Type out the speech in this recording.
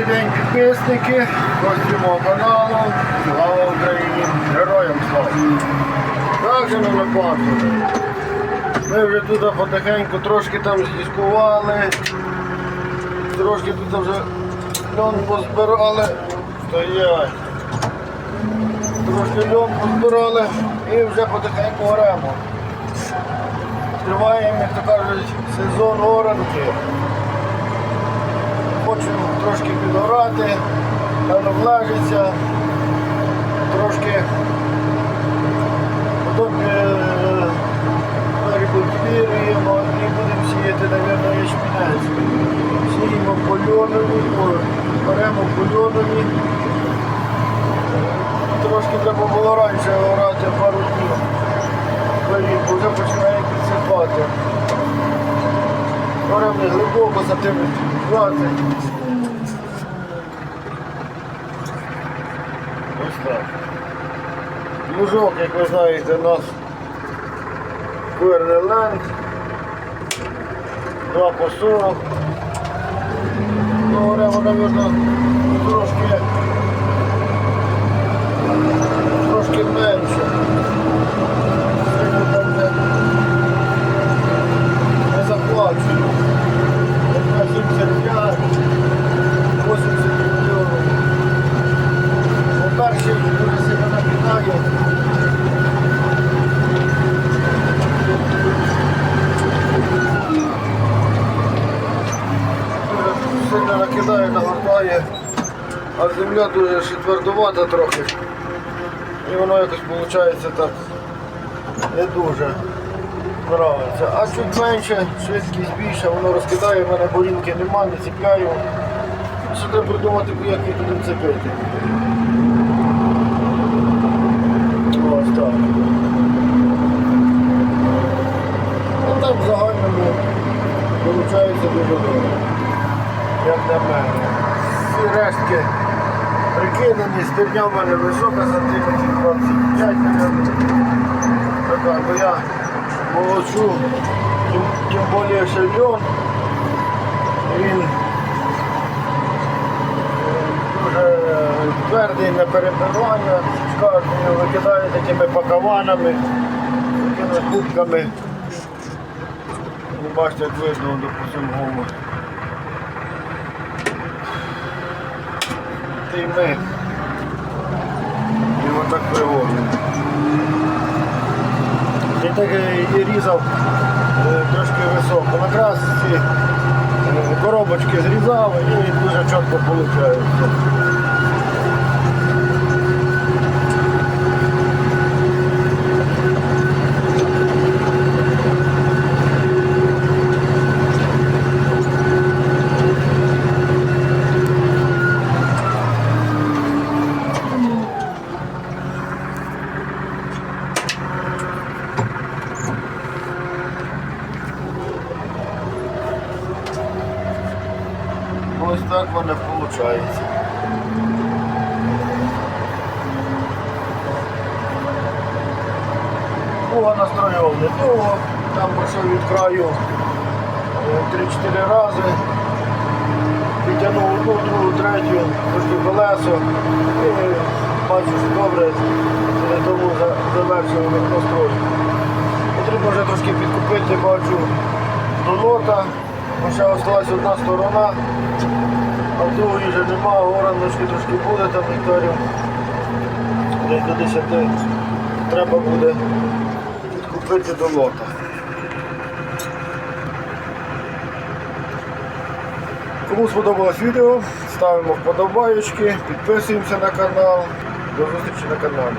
Добрий день, підписники, гості каналу. Слава Україні! Героям слава! Так же ми плату. Ми вже тут потихеньку трошки там здіскували, трошки тут вже льон позбирали. Стоять. Трошки льон позбирали і вже потихеньку оремо. Триваємо, як то кажуть, сезон оранки. Хочемо трошки підгорати, певно влежиться, трошки потім е, рекультивуємо і будемо сіяти, мабуть, ячмінець. Сіємо польонові, беремо польонові. Трошки треба було раніше орати пару днів. Вже починає підсипати. Оремо глибоко сантиметрів 20. Ось так. Лужок, як ви знаєте, у нас Квернеленд. 2 по 40. Ну, оремо, мабуть, трошки трошки менше. А земля дуже ще твердувата трохи. І воно якось виходить так не дуже нравиться. А чуть менше, швидкість більша, воно розкидає, в мене борінки нема, не ціпляю. Що треба придумати, як її туди цепити. Ось так. Ну так в загальному виходить дуже добре. Як для мене. Всі рештки прикидані, стерня в мене висока сантиметрів 25, мабуть. Така, бо я молочу, тим, тим більше ще льон. Він дуже твердий на перебивання, скажуть, його викидає такими пакаванами, такими кубками. Бачите, як видно, допустимо, гуму. І ми його так виводимо. І так і різав е, трошки високо. Накрас ці е, коробочки зрізав і дуже чітко виходить. Так воно виходить. Кого настроював недовго, там пішов від краю е, 3-4 рази, підтягнув одну, другу, третю, трошки колесо. І бачу, що добре, е, тому завершив настройку. Потрібно вже трошки підкупити, бачу, до лота, бо залишилась одна сторона, а в другої вже нема, ораночки трошки буде там гектарів. Десь до 10 треба буде підкупити до лота. Кому сподобалось відео, ставимо вподобайочки, підписуємося на канал. До зустрічі на каналі.